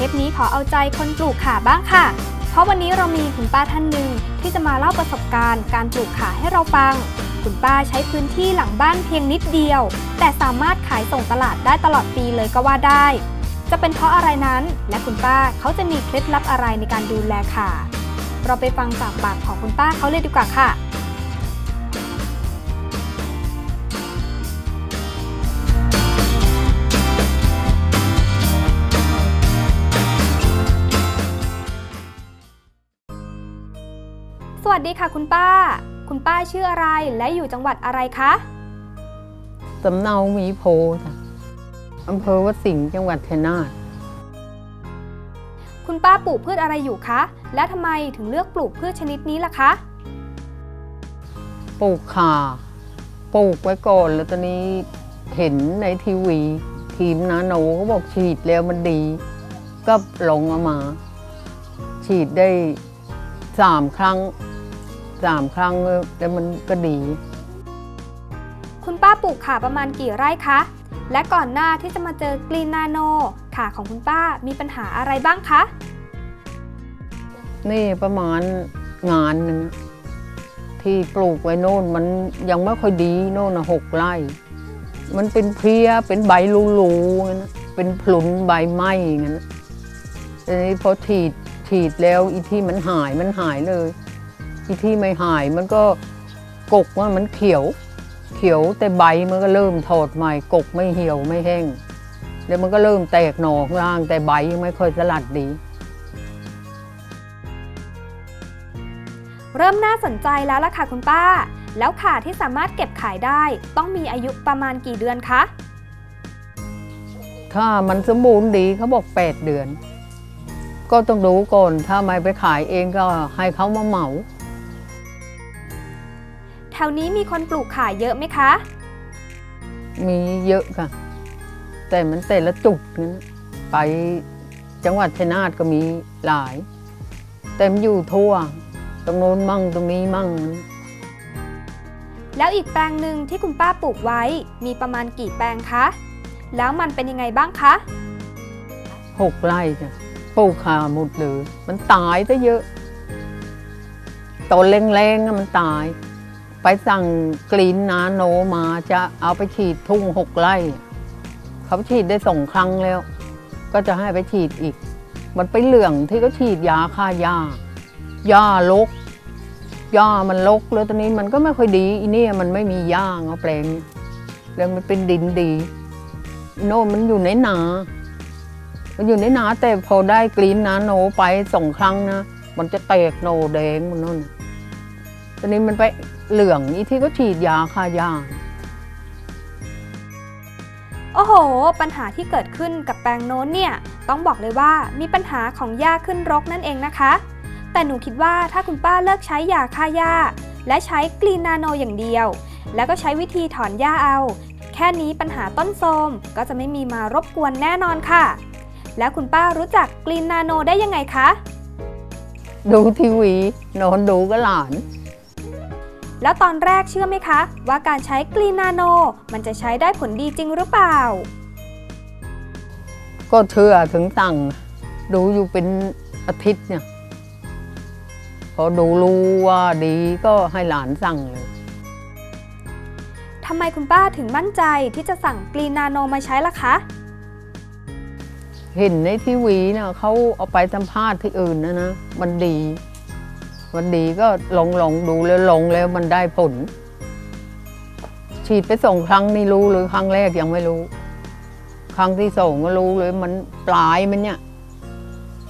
เทปนี้ขอเอาใจคนปลูกข่าบ้างค่ะ เพราะวันนี้เรามีคุณป้าท่านหนึ่งที่จะมาเล่าประสบการณ์การปลูกข่าให้เราฟัง คุณป้าใช้พื้นที่หลังบ้านเพียงนิดเดียว แต่สามารถขายส่งตลาดได้ตลอดปีเลยก็ว่าได้ จะเป็นเพราะอะไรนั้น และคุณป้าเขาจะมีเคล็ดลับอะไรในการดูแลข่าเราไปฟังจากปากของคุณป้าเขาเลยดีกว่าค่ะ วัสดีค่ะคุณป้า คุณป้าชื่ออะไรและอยู่จังหวัดอะไรคะสำเนาหมีโพจ้ะอำเภอวัดสิงห์จังหวัดชัยนาทคุณป้าปลูกพืชอะไรอยู่คะ และทำไมถึงเลือกปลูกพืชชนิดนี้ล่ะคะ ปลูกข่า ปลูกไว้ก่อนแล้วตอนนี้เห็นในทีวี ทีมนาโนเขาบอกฉีดแล้วมันดี ก็ลงเอามา ฉีดได้สามครั้ง สามครั้งแล้วมันก็ดี คุณป้าปลูกข่าประมาณกี่ไร่คะ และก่อนหน้าที่จะมาเจอกรีนนาโนข่าของคุณป้ามีปัญหาอะไรบ้างคะ นี่ประมาณงานหนึ่งที่ปลูกไว้โน่นมันยังไม่ค่อยดีโน่นนะหกไร่ มันเป็นเพลี้ยเป็นใบรูๆงั้นนะเป็นผลุนใบไหม้งั้นนะทีนี้พอฉีดฉีดแล้วอีที่มันหายมันหายเลย อีที่ไม่หายมันก็กกว่ามันเขียว เขียวแต่ใบมันก็เริ่มถอดใหม่กกไม่เหี่ยวไม่แห้งแล้วมันก็เริ่มแตกหน่อข้างล่างแต่ใบยังไม่ค่อยสลัดดี เริ่มน่าสนใจแล้วล่ะค่ะคุณป้า แล้วข่าที่สามารถเก็บขายได้ต้องมีอายุประมาณกี่เดือนคะถ้ามันสมบูรณ์ดีเขาบอก 8 เดือน ก็ต้องดูก่อน ถ้าไม่ไปขายเองก็ให้เขามาเหมาแถวนี้มีคนปลูกข่าเยอะไหมคะ มีเยอะค่ะ แต่มันแต่ละจุดนั้นนะไปจังหวัดชัยนาทก็มีหลาย แต่มันอยู่ทั่ว ตรงโน้นมั่งตรงนี้มั่ง แล้วอีกแปลงหนึ่งที่คุณป้าปลูกไว้มีประมาณกี่แปลงคะ แล้วมันเป็นยังไงบ้างคะหกไร่จ้ะปลูกขาหมดเลย มันตายซะเยอะตอนแรงๆอะมันตาย ไปสั่งกรีนนาโนมาจะเอาไปฉีดทุ่งหกไร่ เขาฉีดได้สองครั้งแล้ว ก็จะให้ไปฉีดอีก มันไปเหลืองที่เขาฉีดยาฆ่าหญ้าหญ้าลกหญ้ามันลกแล้วตอนนี้มันก็ไม่ค่อยดีอีนี่มันไม่มีหญ้าเงาแปลงแล้วมันเป็นดินดี โน่นมันอยู่ในนา มันอยู่ในนาแต่พอได้กรีนนาโนไปสองครั้งนะ มันจะแตกโนแดงมันนั่นตอนนี้มันไป เหลืองอีที่ก็ฉีดยาฆ่าหญ้าโอ้โห ปัญหาที่เกิดขึ้นกับแปลงโน้นเนี่ย ต้องบอกเลยว่ามีปัญหาของหญ้าขึ้นรกนั่นเองนะคะ แต่หนูคิดว่าถ้าคุณป้าเลิกใช้ยาฆ่าหญ้า และใช้กรีนนาโนอย่างเดียว แล้วก็ใช้วิธีถอนหญ้าเอา แค่นี้ปัญหาต้นโทรมก็จะไม่มีมารบกวนแน่นอนค่ะ แล้วคุณป้ารู้จักกรีนนาโนได้ยังไงคะ ดูทีวีนอนดูก็หลาน แล้วตอนแรกเชื่อไหมคะ ว่าการใช้กรีนนาโน มันจะใช้ได้ผลดีจริงหรือเปล่า ก็เชื่อถึงสั่งดูอยู่เป็นอาทิตย์เนี่ย พอดูรู้ว่าดีก็ให้หลานสั่งเลยทำไมคุณป้าถึงมั่นใจที่จะสั่งกรีนนาโนมาใช้ล่ะคะ เห็นในทีวีนะเขาเอาไปสัมภาษณ์ที่อื่นนะนะ มันดี มันดีก็ลองลองดูแล้วลองแล้วมันได้ผล ฉีดไปสองครั้งนี่รู้เลยครั้งแรกยังไม่รู้ ครั้งที่สองก็รู้เลยมันปลายมันเนี่ย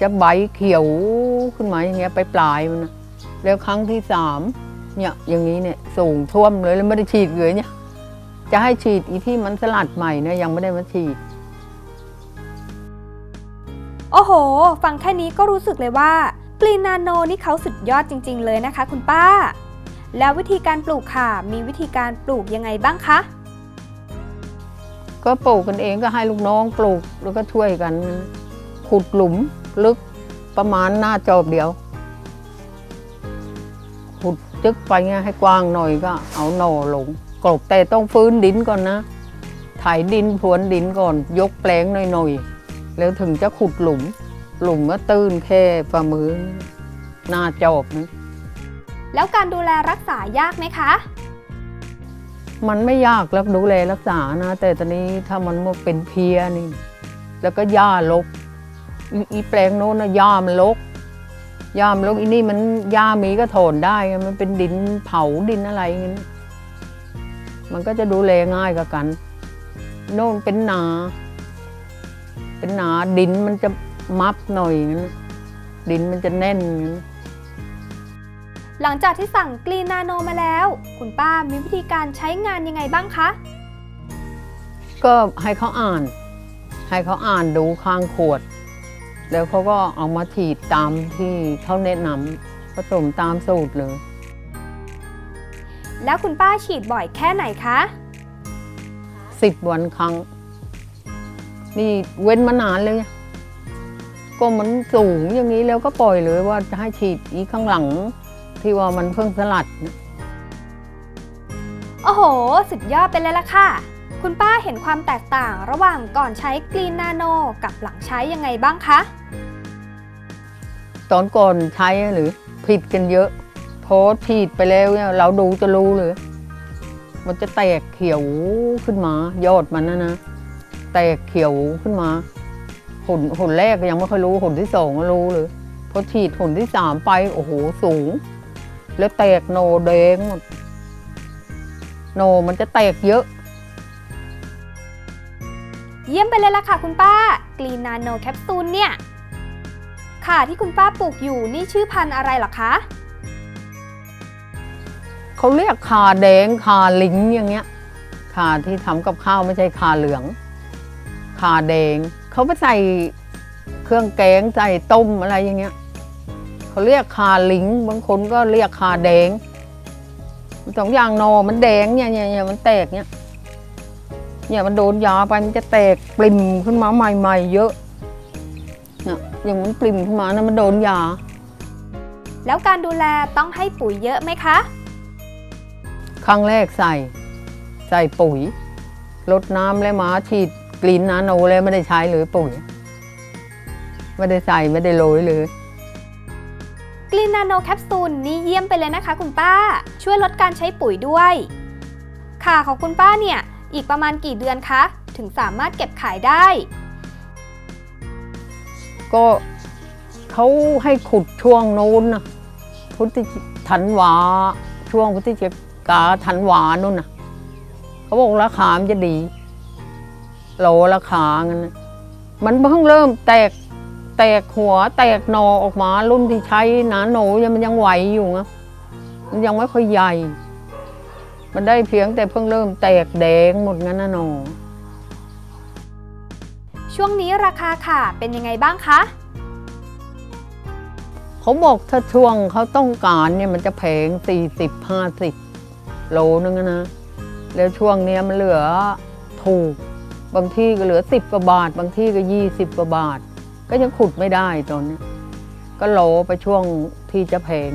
จะใบเขียวขึ้นมาอย่างเงี้ยไปปลายมันนะแล้วครั้งที่สามเนี่ยอย่างนี้เนี่ยสูงท่วมเลยแล้วไม่ได้ฉีดเลยเนี่ย จะให้ฉีดอีที่มันสลัดใหม่เนี่ยยังไม่ได้มาฉีดโอ้โห ฟังแค่นี้ก็รู้สึกเลยว่า กรีนนาโนนี่เขาสุดยอดจริง ๆ เลยนะคะ คุณป้า แล้ววิธีการปลูกค่ะ มีวิธีการปลูกยังไงบ้างคะ ก็ปลูกกันเองก็ให้ลูกน้องปลูกแล้วก็ช่วยกัน ขุดหลุมลึกประมาณหน้าจอบเดียว ขุดจึกไปเงี้ยให้กว้างหน่อยก็เอาหน่อลงกลบแต่ต้องฟื้นดินก่อนนะไถดินพรวนดินก่อน ยกแปลงหน่อยๆแล้วถึงจะขุดหลุม หลุมก็ตื้นแค่ฝ่ามือ หน้าจอบนะแล้วการดูแลรักษายากไหมคะ มันไม่ยากแล้วดูแลรักษานะ แต่ตอนนี้ถ้ามันเป็นเพลียนี่ แล้วก็หญ้าลกอีอีแปลงโน้นนะหญ้ามันลกหญ้ามันลกอีนี่มันหญ้ามีก็ถอนได้ มันเป็นดินเผาดินอะไรอย่างนี้มันก็จะดูแลง่ายกว่ากัน โน่นเป็นนา เป็นนาดินมันจะ มับหน่อยอย่างนั้นดินมันจะแน่นอย่างนั้นหลังจากที่สั่งกรีนนาโนมาแล้ว คุณป้ามีวิธีการใช้งานยังไงบ้างคะ ก็ให้เขาอ่าน ให้เขาอ่านดูข้างขวด แล้วเขาก็เอามาฉีดตามที่เขาแนะนำผสมตามสูตรเลย แล้วคุณป้าฉีดบ่อยแค่ไหนคะสิบวันครั้ง นี่เว้นมานานเลยเนี่ย ก็มันสูงอย่างนี้แล้วก็ปล่อยเลยว่าจะให้ฉีดอีกข้างหลังที่ว่ามันเพิ่งสลัดเนี่ยโอ้โห สุดยอดไปเลยล่ะค่ะ คุณป้าเห็นความแตกต่างระหว่างก่อนใช้กรีนนาโนกับหลังใช้ยังไงบ้างคะ ตอนก่อนใช้หรือผิดกันเยอะพอฉีดไปแล้วเนี่ยเราดูจะรู้เลยมันจะแตกเขียวขึ้นมา ยอดมันนะนะ แตกเขียวขึ้นมา หนหนแรกก็ยังไม่ค่อยรู้หนที่สองก็รู้เลยพอฉีดหนที่สามไปโอ้โหสูง แล้วแตกโนแดงหมดโนมันจะแตกเยอะ เยี่ยมไปเลยล่ะค่ะคุณป้ากรีนนาโนแคปซูลเนี่ยค่ะที่คุณป้าปลูกอยู่นี่ชื่อพันธุ์อะไรเหรอคะเขาเรียกขาแดงขาลิงอย่างเงี้ยขาที่ทำกับข้าวไม่ใช่ขาเหลืองขาแดง เขาไปใส่เครื่องแกงใส่ต้มอะไรอย่างเงี้ยเขาเรียกขาลิงบางคนก็เรียกขาแดงสองอย่างหนอมันแดงเนี่ยเนี่ยเนี่ยมันแตกเนี่ยเนี่ยมันโดนยาไปมันจะแตกปริ่มขึ้นมาใหม่ๆเยอะเนี่ยอย่างมันปริ่มขึ้นมานะมันโดนยา แล้วการดูแลต้องให้ปุ๋ยเยอะไหมคะ ครั้งแรกใส่ ใส่ปุ๋ยลดน้ำและหมาฉีด กลีนนาโนแล้วไม่ได้ใช้เลยปุ๋ยไม่ได้ใส่ไม่ได้โรยเลยกรีนนาโนแคปซูลนี่เยี่ยมไปเลยนะคะคุณป้า ช่วยลดการใช้ปุ๋ยด้วย ค่ะของคุณป้าเนี่ย อีกประมาณกี่เดือนคะ ถึงสามารถเก็บขายได้ ก็เขาให้ขุดช่วงนู้นนะพุทธิธันวา ช่วงพุทธิจิกาธันวานู่นนะเขาบอกราคามันจะดี โลราคางั้นนะมันเพิ่งเริ่มแตกแตกหัวแตกหนอออกมารุ่นที่ใช้หนาโหนยังมันยังไหวอยู่นะมันยังไม่ค่อยใหญ่ มันได้เพียงแต่เพิ่งเริ่มแตกแดงหมดงั้นนะหนอช่วงนี้ราคาค่ะเป็นยังไงบ้างคะเขาบอกถ้าช่วงเขาต้องการเนี่ยมันจะแพงสี่สิบห้าสิบโลนึงอะนะ แล้วช่วงเนี้ยมันเหลือถูก บางที่ก็เหลือสิบกว่าบาท บางที่ก็ยี่สิบกว่าบาท ก็ยังขุดไม่ได้ตอนนี้ก็โลไปช่วงที่จะแพง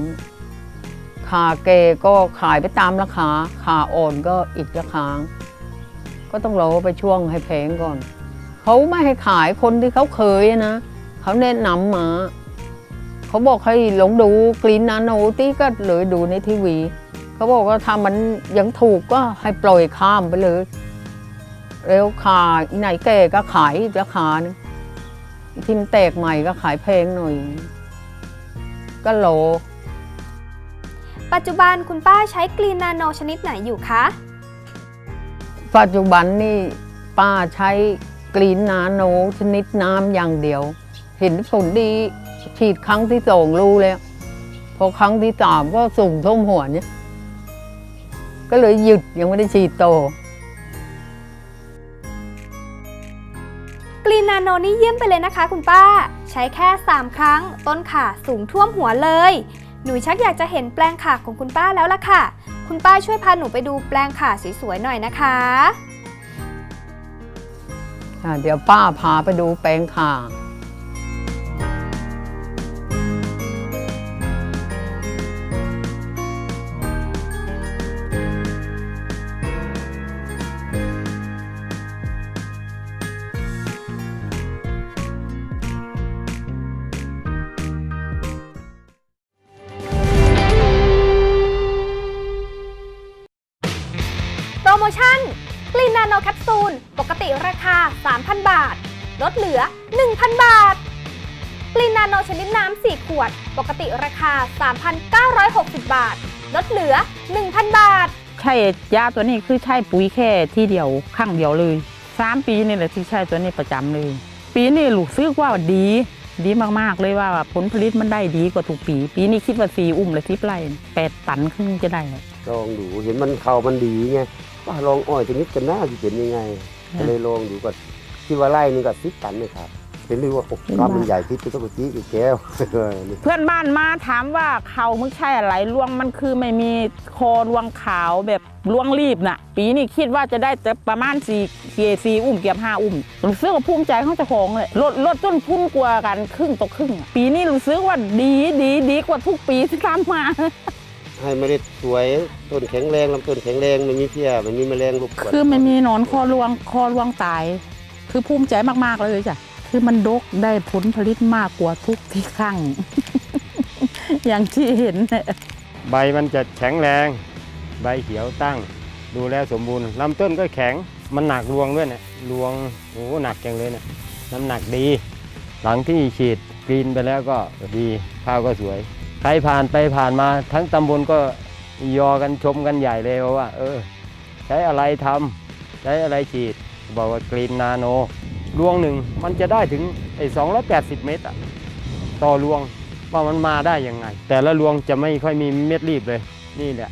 ขาเกก็ขายไปตามราคาขาอ่อนก็อีกราคาก็ต้องโลไปช่วงให้แพงก่อน เขาไม่ให้ขายคนที่เขาเคยนะเขาแนะนำมาเขาบอกให้ลองดูกรีนนาโนที่ก็เลยดูในทีวี เขาบอกว่าถ้ามันยังถูกก็ให้ปล่อยข้ามไปเลย แล้วขาอีไหนแก่ก็ขายอีกราคาหนึงที่มันแตกใหม่ก็ขายแพงหน่อย ก็โล ปัจจุบันคุณป้าใช้กรีนนาโนชนิดไหนอยู่คะ ปัจจุบันนี่ป้าใช้กรีนนาโนชนิดน้ำอย่างเดียว เห็นผลดีฉีดครั้งที่สองรู้แล้ว พอครั้งที่สามก็สูงท่วมหัวเนี่ย ก็เลยหยุดยังไม่ได้ฉีดโต กรีนนาโนนี่เยี่ยมไปเลยนะคะคุณป้า ใช้แค่ 3 ครั้ง ต้นขาสูงท่วมหัวเลย หนูชักอยากจะเห็นแปลงขาของคุณป้าแล้วล่ะค่ะ คุณป้าช่วยพาหนูไปดูแปลงขาสวยๆหน่อยนะคะอะเดี๋ยวป้าพาไปดูแปลงขา วด ปกติราคา 3,960 บาท ลดเหลือ 1,000 บาท ใช่ยาตัวนี้คือใช้ปุ๋ยแค่ที่เดียวข้างเดียวเลยสามปีนี่แหละที่ใช้ตัวนี้ประจำเลย ปีนี้ลูกซื้อว่าดี ดีมากๆเลยว่าผลผลิตมันได้ดีกว่าทุกปี ปีนี้คิดว่าสีอุ้มละทิปไร่แปดตันครึ่งจะได้ลองดูเห็นมันเขามันดีไงว่าลองอ้อยชนิดกันหน้าจะเป็นยังไงอืมก็เลยลองดูก็คิดว่าไร่หนึงก็สิบตันเลยครับ เห็นเลยว่าโอ้เห็นกล้ามมันว่าใหญ่ที่ต้องกจี้อีกแก้วเออนี่เพื่อนบ้านมาถามว่าเขามึงใช่อะไรรวงมันคือไม่มีคอรวงขาวแบบรวงรีบน่ะ ปีนี้คิดว่าจะได้แต่ประมาณสี่เกียสี่อุ้มเกียบห้าอุ้มรู้สึกว่าภูมิใจของเจ้าของเลยลดลดต้นทุนกว่ากันครึ่งต่อครึ่งอะปีนี้รู้สึกว่าดีดีดีกว่าทุกปีที่ทำมาให้เมล็ดสวยต้นแข็งแรงลำต้นแข็งแรงไม่มีเพี้ยไม่มีแมลงรบกวนคือไม่มีหนอนคอรวงคอรวงตาย คือภูมิใจมากๆเลยจ้ะ คือมันดกได้ผลผลิตมากกว่าทุกที่ข้ง อย่างที่เห็นเนี่ยใบมันจะแข็งแรง ใบเขียวตั้ง ดูแลสมบูรณ์ลำต้นก็แข็งมันหนักรวงด้วยเนี่ยรวงโอ้โหหนักจังเลยเนี่ยน้ำหนักดี หลังที่ฉีดกรีนไปแล้วก็ดีข้าวก็สวย ใครผ่านไปผ่านมาทั้งตำบลก็ยอกันชมกันใหญ่เลยว่า เออ ใช้อะไรทำใช้อะไรฉีด บอกว่ากรีนนาโน รวงหนึ่งมันจะได้ถึงไอ้280 เมตรอะต่อรวงว่ามันมาได้ยังไง แต่ละรวงจะไม่ค่อยมีเม็ดรีบเลยนี่แหละ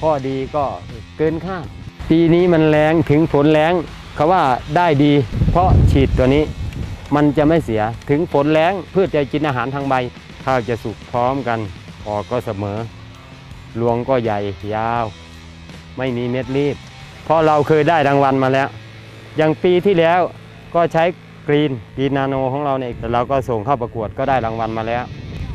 ข้อดีก็เกินค่าปีนี้มันแรงถึงฝนแรงเขาว่าได้ดี เพราะฉีดตัวนี้มันจะไม่เสียถึงฝนแรงพืชจะกินอาหารทางใบ ข้าวจะสุกพร้อมกันออกก็เสมอรวงก็ใหญ่ยาว ไม่มีเม็ดรีบ เพราะเราเคยได้รางวัลมาแล้ว อย่างปีที่แล้ว ก็ใช้กรีนกรีนนาโนของเราเนี่ยเราก็ส่งเข้าประกวดก็ได้รางวัลมาแล้ว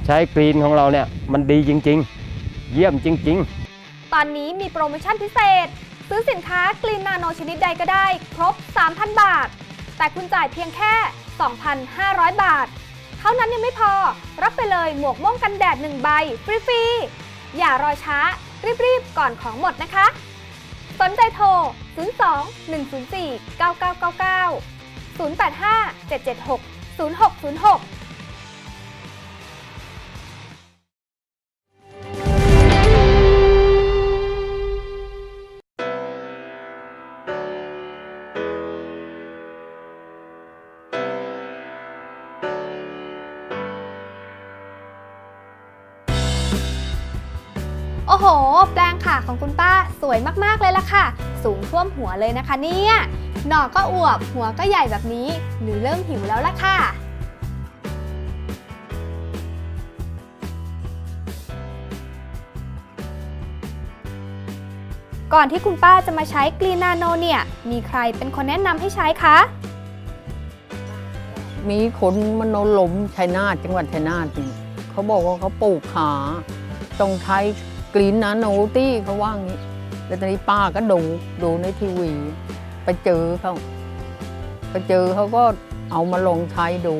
ใช้กรีนของเราเนี่ยมันดีจริง ๆ เยี่ยมจริง ๆ ตอนนี้มีโปรโมชั่นพิเศษ ซื้อสินค้ากลีนนาโนชนิดใดก็ได้ ครบ 3,000 บาท แต่คุณจ่ายเพียงแค่ 2,500 บาท เท่านั้นยังไม่พอ รับไปเลยหมวกม่วงกันแดด 1 ใบฟรีๆอย่ารอช้า รีบๆก่อนของหมดนะคะ สนใจโทร 02 104 9999 085 776 0606 ขาของคุณป้าสวยมากๆเลยล่ะค่ะ สูงท่วมหัวเลยนะคะเนี่ย หน่อก็อวบ หัวก็ใหญ่แบบนี้หรือเริ่มหิวแล้วล่ะค่ะ ก่อนที่คุณป้าจะมาใช้กรีนาโนเนี่ย มีใครเป็นคนแนะนำให้ใช้คะ มีคนมโนลมชัยนาทจังหวัดชัยนาทนี่เขาบอกว่าเขาปลูกขาต้องใช้ กรีนนาโนตี้เขาว่างี้ แล้วตอนนี้ป้าก็ดูดูในทีวี ไปเจอเขาไปเจอเขาก็เอามาลองใช้ดู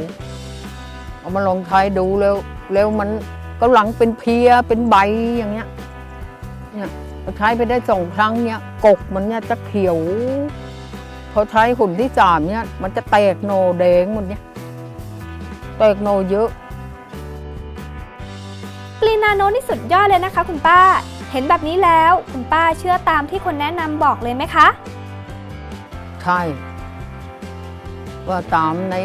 เอามาลองใช้ดูแล้วแล้วมันก็หลังเป็นเพียเป็นใบอย่างเงี้ยเนี่ยพอใช้ไปได้สองครั้งเนี่ยกกมันเนี่ยจะเขียวพอใช้หุ่นที่สามเนี่ยมันจะแตกโนแดงหมดเนี่ยแตกโนเยอะ กรีนาโนนี่สุดยอดเลยนะคะ คุณป้า เห็นแบบนี้แล้วคุณป้าเชื่อตามที่คนแนะนำบอกเลยไหมคะ ใช่ ว่าตามใน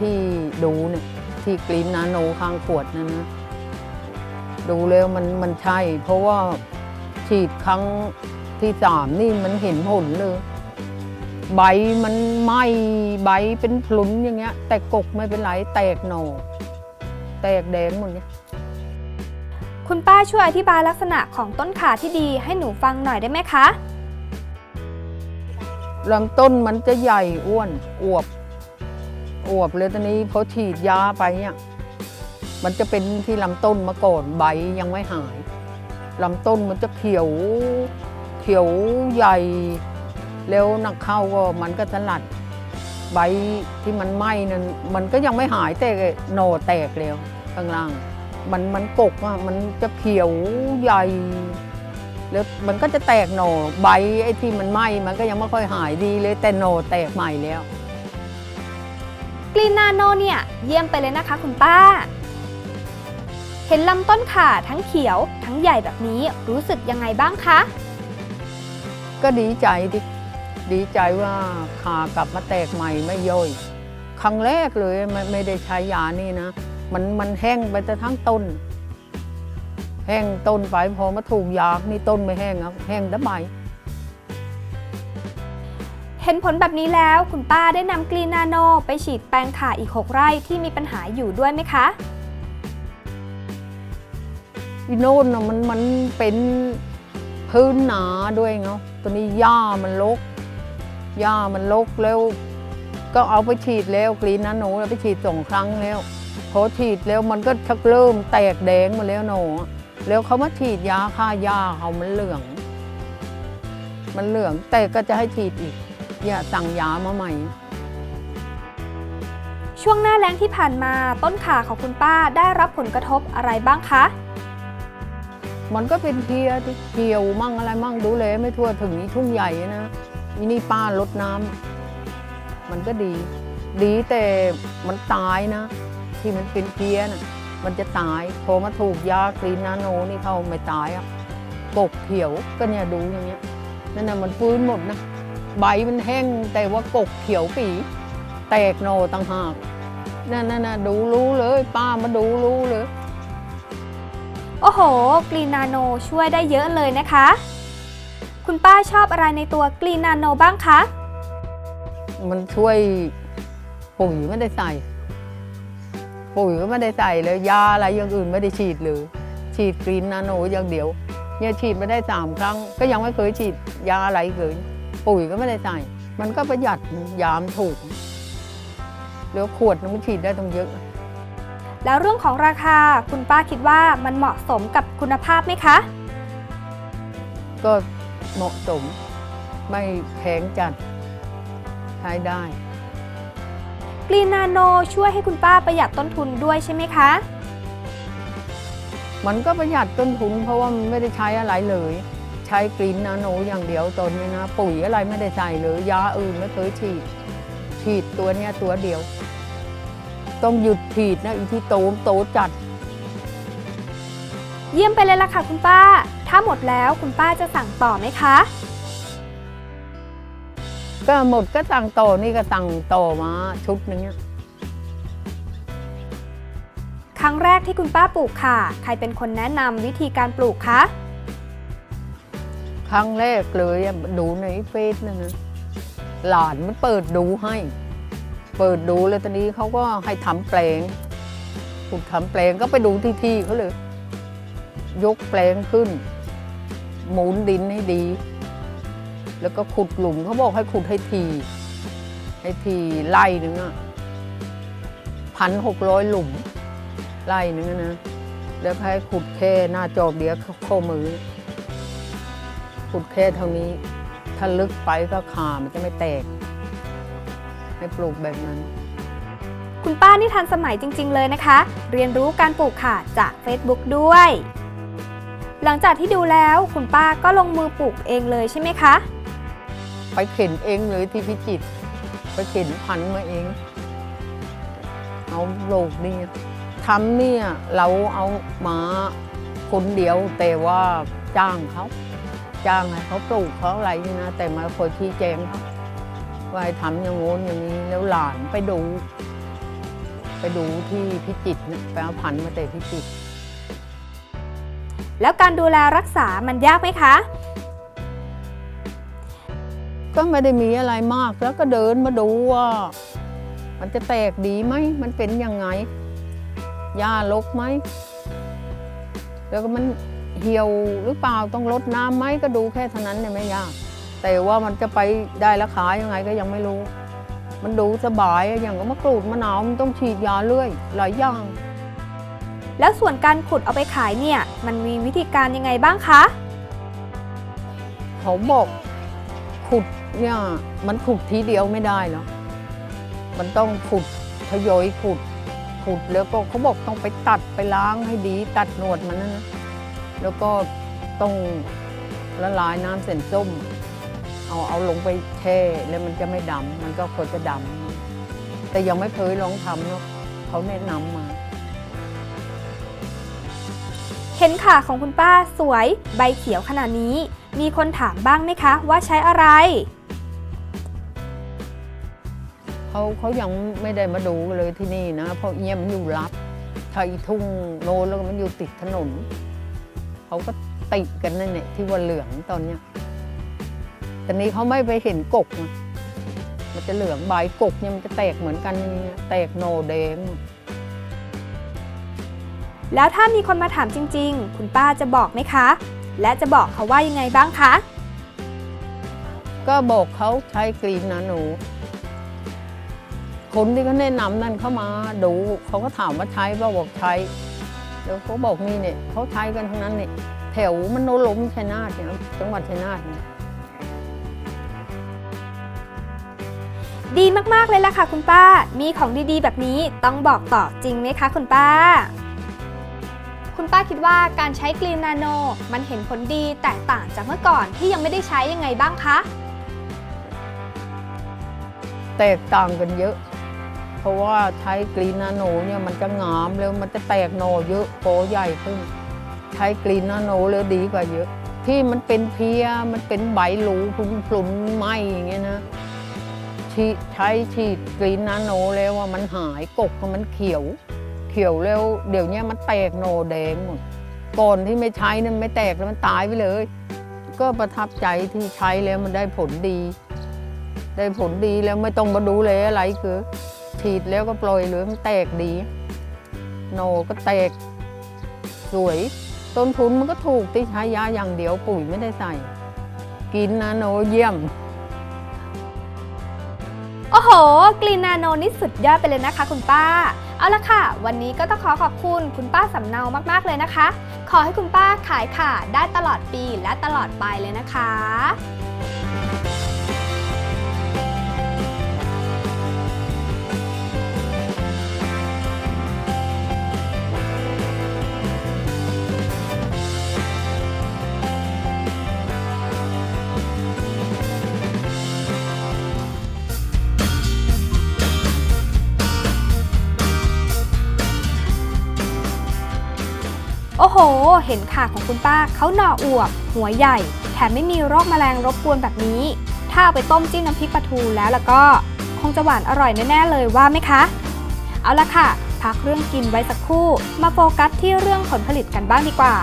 ที่ดูเนี่ยที่กรีนนาโนข้างขวดนั่นนะดูแล้วมันมันใช่ เพราะว่าฉีดครั้งที่สามนี่มันเห็นผลเลย ใบมันไหมใบเป็นพลุนอย่างเงี้ย แต่กกไม่เป็นไรแตกหนอแตกแดงหมดเนี่ย คุณป้าช่วยอธิบายลักษณะของต้นขาที่ดีให้หนูฟังหน่อยได้ไหมคะลำต้นมันจะใหญ่อ้วนอวบ อวบเลยตอนนี้พอฉีดยาไปเนี่ยมันจะเป็นที่ลำต้นมาก่อนใบยังไม่หายลำต้นมันจะเขียว เขียวใหญ่ แล้วนักเข้าก็มันก็สลัด ใบที่มันไหม้นั้นมันก็ยังไม่หายแต่โหนแตกแล้วข้างล่าง มันมันกกอะมันจะเขียวใหญ่ แล้วมันก็จะแตกหน่อใบไอ้ที่มันไหม้มันก็ยังไม่ค่อยหายดีเลยแต่หน่อแตกใหม่แล้วกรีนนาโนเนี่ยเยี่ยมไปเลยนะคะคุณป้า เห็นลำต้นข่าทั้งเขียวทั้งใหญ่แบบนี้รู้สึกยังไงบ้างคะ ก็ดีใจที่ดีใจว่าขากลับมาแตกใหม่ไม่ย่อย ครั้งแรกเลยไม่ไม่ได้ใช้ยานี่นะ มันมันแห้งไปแต่ทั้งต้น แห้งต้นไปพอมาถูกยานี่ต้นไม่แห้งครับแห้งแต่ใบเห็นผลแบบนี้แล้วคุณป้าได้นำกรีนนาโน ไปฉีดแปลงข่าอีก 6 ไร่ที่มีปัญหาอยู่ด้วยไหมคะอีโน่นน่ะมันมันเป็นพื้นหนาด้วยเนาะตัวนี้หญ้ามันรกหญ้ามันรกแล้ว ก็เอาไปฉีดแล้วกรีนนาโนแล้วไปฉีดสองครั้งแล้ว พอฉีดแล้วมันก็ชักเริ่มแตกแดงหมาแล้วหนอแล้วเขามาฉีดยาฆ่าหญ้าเขามันเหลือง มันเหลืองแต่ก็จะให้ฉีดอีกอย่าสั่งยามาใหม่ ช่วงหน้าแล้งที่ผ่านมาต้นข่าของคุณป้าได้รับผลกระทบอะไรบ้างคะ มันก็เป็นเพลียที่เกี่ยวมั่งอะไรมั่งดูแลไม่ทั่วถึงนี่ทุ่งใหญ่นะอีนี่ป้าลดน้ำมันก็ดี ดีแต่มันตายนะ ที่มันเป็นเพลียนะมันจะตายพอมาถูกยากรีนนาโนนี่เขาไม่ตายอะกกเขียวก็เนี่ยดูอย่างเงี้ยนั่นน่ะมันฟื้นหมดนะใบมันแห้งแต่ว่ากกเขียวปีแตกโหนอต่างหากนั่นน่ะดูรู้เลยป้ามาดูรู้เลยโอ้โห กรีนนาโนช่วยได้เยอะเลยนะคะ คุณป้าชอบอะไรในตัวกรีนนาโนบ้างคะ มันช่วยปุ๋ยไม่ได้ใส่ ปุ๋ยก็ไม่ได้ใส่เลยยาอะไรอย่างอื่นไม่ได้ฉีดเลยฉีดกรีนนาโนอย่างเดียว เนี่ยฉีดไม่ได้สามครั้ง ก็ยังไม่เคยฉีดยาอะไรเลยปุ๋ยก็ไม่ได้ใส่ มันก็ประหยัดยามถูกแล้วขวดนึงมันฉีดได้ต้องเยอะ แล้วเรื่องของราคาคุณป้าคิดว่ามันเหมาะสมกับคุณภาพไหมคะ ก็เหมาะสมไม่แพงจัดใช้ได้ กรีนนาโนช่วยให้คุณป้าประหยัดต้นทุนด้วยใช่ไหมคะ มันก็ประหยัดต้นทุนเพราะว่ามันไม่ได้ใช้อะไรเลย ใช้กรีนนาโนอย่างเดียวตอนนี้นะ ปุ๋ยอะไรไม่ได้ใส่เลยยาอื่นไม่เคยฉีด ฉีดตัวเนี้ยตัวเดียว ต้องหยุดฉีดนะอีที่โตมโตจัด เยี่ยมไปเลยล่ะค่ะคุณป้า ถ้าหมดแล้วคุณป้าจะสั่งต่อไหมคะ ก็หมดก็สั่งต่อนี่ก็สั่งต่อมาชุดหนึงอะครั้งแรกที่คุณป้าปลูกค่ะ ใครเป็นคนแนะนำวิธีการปลูกคะครั้งแรกเลยอะดูในเฟซนั่นนะหลานมันเปิดดูให้ เปิดดูแล้วตอนนี้เขาก็ให้ทำแปลงขุดทำแปลงก็ไปดูที่ที่เขาเลย ยกแปลงขึ้น หมุนดินให้ดี แล้วก็ขุดหลุมเขาบอกให้ขุดให้ที ให้ทีไล่หนึงอะพันหกร้อยหลุมไล่หนึงนะ แล้วให้ขุดแค่หน้าจอบเดียวข้อมือ ขุดแค่เท่านี้ ถ้าลึกไปก็ขามันจะไม่แตก ให้ปลูกแบบนั้น คุณป้านี่ทันสมัยจริง ๆ เลยนะคะ เรียนรู้การปลูกค่ะจาก Facebook ด้วย หลังจากที่ดูแล้วคุณป้าก็ลงมือปลูกเองเลยใช่ไหมคะ ไปเข็นเองเลยที่พิจิตรไปเข็นพันมาเอง เอาโลกนี่ทำเนี่ยเราเอามาคนเดียวแต่ว่าจ้างเขาจ้างให้เขาปลูกเขาอะไรนี่นะแต่มาคอยชี้แจงเขาว่าทำอย่างโน้นอย่างนี้แล้วหลานไปดู ไปดูที่พิจิตรนะไปเอาพันมาแต่พิจิตรแล้วการดูแลรักษามันยากไหมคะ ก็ไม่ได้มีอะไรมากแล้วก็เดินมาดูว่ามันจะแตกดีไหมมันเป็นยังไงหญ้าลกไหมแล้วก็มันเหี่ยวหรือเปล่าต้องลดน้ำไหมก็ดูแค่เท่านั้นเนี่ยไม่ยาก แต่ว่ามันจะไปได้ราคายังไงก็ยังไม่รู้ มันดูสบายอะอย่างก็มะกรูดมะนาวมันต้องฉีดยาเรื่อยหลายอย่าง แล้วส่วนการขุดเอาไปขายเนี่ย มันมีวิธีการยังไงบ้างคะเขาบอก ขุดเนี่ยมันขุดทีเดียวไม่ได้หรอกมันต้องขุดทยอยขุดขุดแล้วก็เขาบอกต้องไปตัดไปล้างให้ดี ตัดหนวดมันนะนะแล้วก็ต้องละลายน้ำเส้นส้ม เอาเอาลงไปแช่แล้วมันจะไม่ดำมันก็ควรจะดำแต่ยังไม่เคยลองทำเนาะเขาแนะนำมา เห็นขาของคุณป้าสวยใบเขียวขนาดนี้ มีคนถามบ้างไหมคะ ว่าใช้อะไร เขาเขายังไม่ได้มาดูเลยที่นี่นะ เพราะเอี่ยมนอยู่รับไทยทุ่งโนนแล้วก็มันอยู่ติดถนน เขาก็ติดกันนั่นเนี่ยที่ว่าเหลืองตอนเนี้ยแต่นี้เขาไม่ไปเห็นกกนะมันจะเหลืองใบกกเนี่ยมันจะแตกเหมือนกันอย่างเงี้ยแตกโนแดงแล้วถ้ามีคนมาถามจริง ๆ คุณป้าจะบอกไหมคะ และจะบอกเขาว่ายังไงบ้างคะ ก็บอกเขาใช้กรีนนะหนู คนที่เขาแนะนำนั่นเขามาดูเขาก็ถามว่าใช้เปล่าบอกใช้ แล้วเขาบอกนี่เนี่ยเขาใช้กันทั้งนั้นเนี่ยแถวมโนลมชัยนาทเนี่ยจังหวัดชัยนาทเนี่ยดีมาก ๆ เลยล่ะค่ะคุณป้า มีของดี ๆ แบบนี้ต้องบอกต่อจริงไหมคะคุณป้า คุณป้าคิดว่าการใช้กรีนนาโน มันเห็นผลดีแตกต่างจากเมื่อก่อนที่ยังไม่ได้ใช้ยังไงบ้างคะ แตกต่างกันเยอะ เพราะว่าใช้กรีนนาโนเนี่ยมันจะงามแล้วมันจะแตกโนเยอะโตใหญ่ขึ้น ใช้กรีนนาโนแล้วดีกว่าเยอะ ที่มันเป็นเพียมันเป็นใบหลูพลุนพลุนๆไหมอย่างเงี้ยนะใช้ฉีดกรีนนาโนแล้วว่ามันหายกกมันเขียว ขียวแล้วเดี๋ยวนี้มันแตกโนแดงหมดก่อนที่ไม่ใช้นั่นไม่แตกแล้วมันตายไปเลย ก็ประทับใจที่ใช้แล้วมันได้ผลดี ได้ผลดีแล้วไม่ต้องมาดูเลยอะไรคือฉีดแล้วก็ปล่อยเลยมันแตกดี โนก็แตก สวยต้นทุนมันก็ถูกที่ใช้ยาอย่างเดียวปุ๋ยไม่ได้ใส่ กินนะโนเยี่ยมโอ้โหกรีนนาโนนี่สุดยอดไปเลยนะคะคุณป้า เอาละค่ะ วันนี้ก็ต้องขอขอบคุณคุณป้าสำเนามากๆเลยนะคะ ขอให้คุณป้าขายค่ะได้ตลอดปีและตลอดไปเลยนะคะ ห เห็นขาของคุณป้าเขาหน่ออวบ หัวใหญ่ แถมไม่มีโรคแมลงรบกวนแบบนี้ ถ้าเอาไปต้มจิ้มน้ำพริกปลาทูแล้วแล้วก็คงจะหวานอร่อยแน่ๆเลยว่าไหมคะ เอาละค่ะ พักเรื่องกินไว้สักครู่ มาโฟกัสที่เรื่องผลผลิตกันบ้างดีกว่า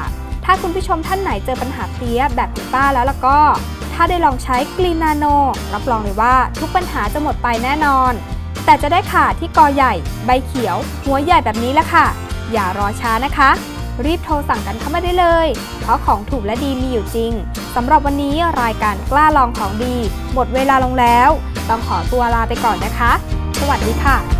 ถ้าคุณผู้ชมท่านไหนเจอปัญหาเพี้ยแบบคุณป้าแล้วแล้วก็ ถ้าได้ลองใช้กรีนนาโน รับรองเลยว่าทุกปัญหาจะหมดไปแน่นอน แต่จะได้ขาที่กอใหญ่ ใบเขียว หัวใหญ่แบบนี้แหละค่ะ อย่ารอช้านะคะ รีบโทรสั่งกันเข้ามาได้เลย เพราะของถูกและดีมีอยู่จริง สำหรับวันนี้รายการกล้าลองของดี หมดเวลาลงแล้ว ต้องขอตัวลาไปก่อนนะคะ สวัสดีค่ะ